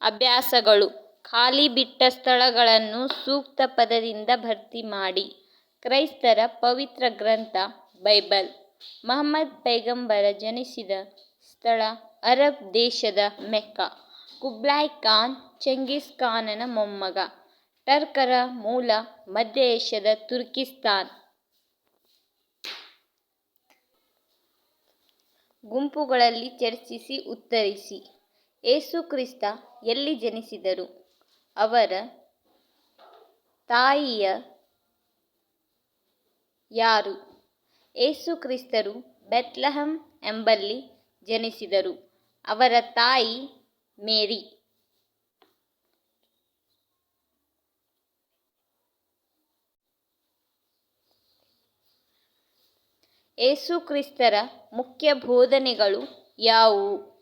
ಅಭ್ಯಾಸಗಳು. ಖಾಲಿ ಬಿಟ್ಟ ಸ್ಥಳಗಳನ್ನು ಸೂಕ್ತ ಪದದಿಂದ ಭರ್ತಿ ಮಾಡಿ. ಕ್ರೈಸ್ತರ ಪವಿತ್ರ ಗ್ರಂಥ, ಬೈಬಲ್. ಮಹಮ್ಮದ್ ಪೈಗಂಬರ ಜನಿಸಿದ ಸ್ಥಳ ಅರಬ್ ದೇಶದ ಮೆಕ್ಕ. ಕುಬ್ಲಾಯ್ ಖಾನ್, ಚೆಂಗಿಸ್ ಖಾನನ ಮೊಮ್ಮಗ. ಟರ್ಕರ ಮೂಲ ಮಧ್ಯ ಏಷ್ಯಾದ ತುರ್ಕಿಸ್ತಾನ್. ಗುಂಪುಗಳಲ್ಲಿ ಚರ್ಚಿಸಿ, ಉತ್ತರಿಸಿ. ಏಸು ಕ್ರಿಸ್ತ ಎಲ್ಲಿ ಜನಿಸಿದರು? ಅವರ ತಾಯಿಯ ಯಾರು? ಏಸು ಕ್ರಿಸ್ತರು ಬೆತ್ಲಹಂ ಎಂಬಲ್ಲಿ ಜನಿಸಿದರು. ಅವರ ತಾಯಿ ಮೇರಿ. ಏಸು ಕ್ರಿಸ್ತರ ಮುಖ್ಯ ಬೋಧನೆಗಳು ಯಾವುವು?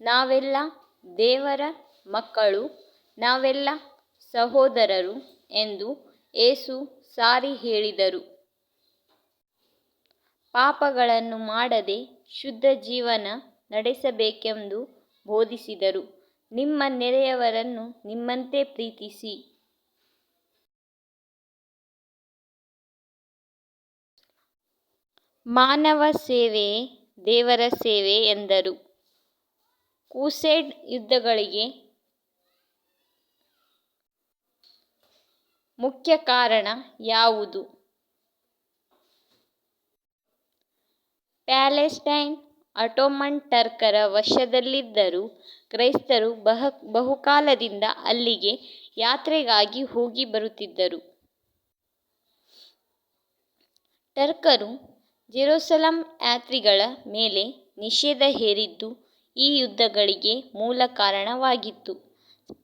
ನಾವೆಲ್ಲ ದೇವರ ಮಕ್ಕಳು, ನಾವೆಲ್ಲ ಸಹೋದರರು ಎಂದು ಏಸು ಸಾರಿ ಹೇಳಿದರು. ಪಾಪಗಳನ್ನು ಮಾಡದೆ ಶುದ್ಧ ಜೀವನ ನಡೆಸಬೇಕೆಂದು ಬೋಧಿಸಿದರು. ನಿಮ್ಮ ನೆರೆಯವರನ್ನು ನಿಮ್ಮಂತೆ ಪ್ರೀತಿಸಿ. ಮಾನವ ಸೇವೆಯೇ ದೇವರ ಸೇವೆ ಎಂದರು. ಕ್ರೂಸೇಡ್ ಯುದ್ಧಗಳಿಗೆ ಮುಖ್ಯ ಕಾರಣ ಯಾವುದು? ಪ್ಯಾಲೆಸ್ಟೈನ್ ಅಟೋಮನ್ ಟರ್ಕರ ವಶದಲ್ಲಿದ್ದರೂ ಕ್ರೈಸ್ತರು ಬಹ, ಬಹುಕಾಲದಿಂದ ಅಲ್ಲಿಗೆ ಯಾತ್ರೆಗಾಗಿ ಹೋಗಿ ಬರುತ್ತಿದ್ದರು. ಟರ್ಕರು ಜೆರೋಸಲಂ ಯಾತ್ರಿಗಳ ಮೇಲೆ ನಿಷೇಧ ಹೇರಿದ್ದು ಈ ಯುದ್ಧಗಳಿಗೆ ಮೂಲ ಕಾರಣವಾಗಿತ್ತು.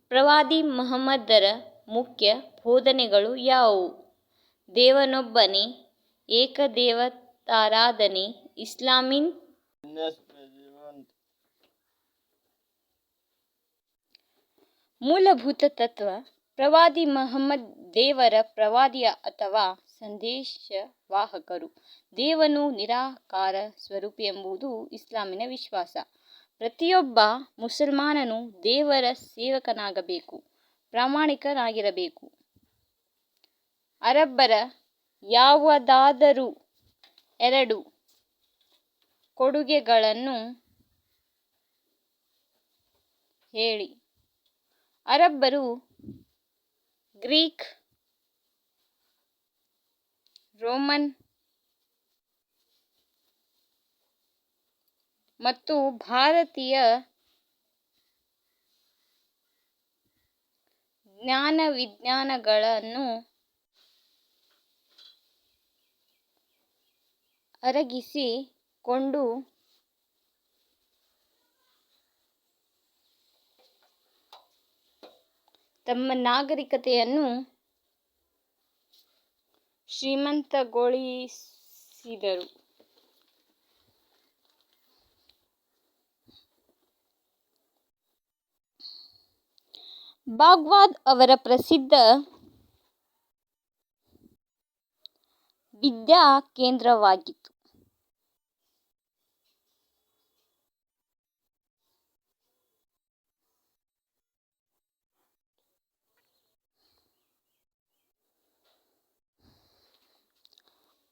ಪ್ರವಾದಿ ಮುಹಮ್ಮದರ ಮುಖ್ಯ ಬೋಧನೆಗಳು ಯಾವುವು? ದೇವನೊಬ್ಬನೇ, ಏಕದೇವತಾರಾಧನೆ, ಇಸ್ಲಾಮಿನ್? ಮೂಲಭೂತ ತತ್ವ, ಪ್ರವಾದಿ ಮುಹಮ್ಮದ್ ದೇವರ ಪ್ರವಾದಿಯ ಅಥವಾ ಸಂದೇಶವಾಹಕರು. ದೇವನು ನಿರಾಕಾರ ಸ್ವರೂಪಿ ಎಂಬುದು ಇಸ್ಲಾಮಿನ ವಿಶ್ವಾಸ. ಪ್ರತಿಯೊಬ್ಬ ಮುಸಲ್ಮಾನನು ದೇವರ ಸೇವಕನಾಗಬೇಕು ಪ್ರಾಮಾಣಿಕನಾಗಿರಬೇಕು. ಅರಬ್ಬರ ಯಾವುದಾದರೂ ಎರಡು ಕೊಡುಗೆಗಳನ್ನು ಹೇಳಿ. ಅರಬ್ಬರು ಗ್ರೀಕ್ ರೋಮನ್ ಮತ್ತು ಭಾರತೀಯ ಜ್ಞಾನ ವಿಜ್ಞಾನಗಳನ್ನು ಅರಗಿಸಿಕೊಂಡು ತಮ್ಮ ನಾಗರಿಕತೆಯನ್ನು ಶ್ರೀಮಂತಗೊಳಿಸಿದರು. ಬಾಗ್ದಾದ್ ಅವರ ಪ್ರಸಿದ್ಧ ವಿದ್ಯಾ ಕೇಂದ್ರವಾಗಿತ್ತು.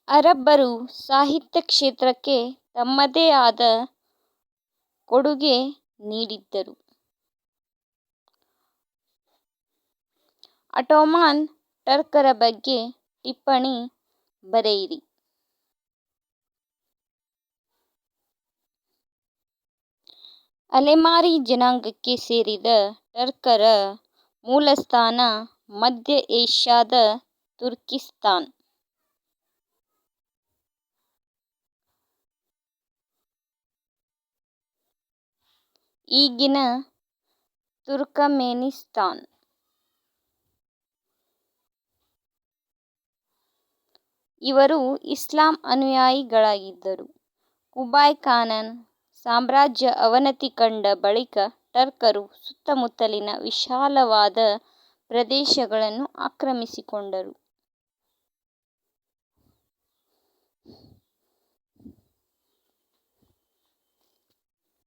ಅರಬ್ಬರು ಸಾಹಿತ್ಯ ಕ್ಷೇತ್ರಕ್ಕೆ ತಮ್ಮದೇ ಆದ ಕೊಡುಗೆ ನೀಡಿದ್ದರು. ಅಟೋಮನ್ ಟರ್ಕರ ಬಗ್ಗೆ ಟಿಪ್ಪಣಿ ಬರೆಯಿರಿ. ಅಲೆಮಾರಿ ಜನಾಂಗಕ್ಕೆ ಸೇರಿದ ಟರ್ಕರ ಮೂಲಸ್ಥಾನ ಮಧ್ಯ ಏಷ್ಯಾದ ತುರ್ಕಿಸ್ತಾನ್. ಈಗಿನ ತುರ್ಕಮೆನಿಸ್ತಾನ್. ಇವರು ಇಸ್ಲಾಂ ಅನುಯಾಯಿಗಳಾಗಿದ್ದರು. ಕುಬಾಯ್ ಖಾನನ್ ಸಾಮ್ರಾಜ್ಯ ಅವನತಿ ಕಂಡ ಬಳಿಕ ಟರ್ಕರು ಸುತ್ತಮುತ್ತಲಿನ ವಿಶಾಲವಾದ ಪ್ರದೇಶಗಳನ್ನು ಆಕ್ರಮಿಸಿಕೊಂಡರು.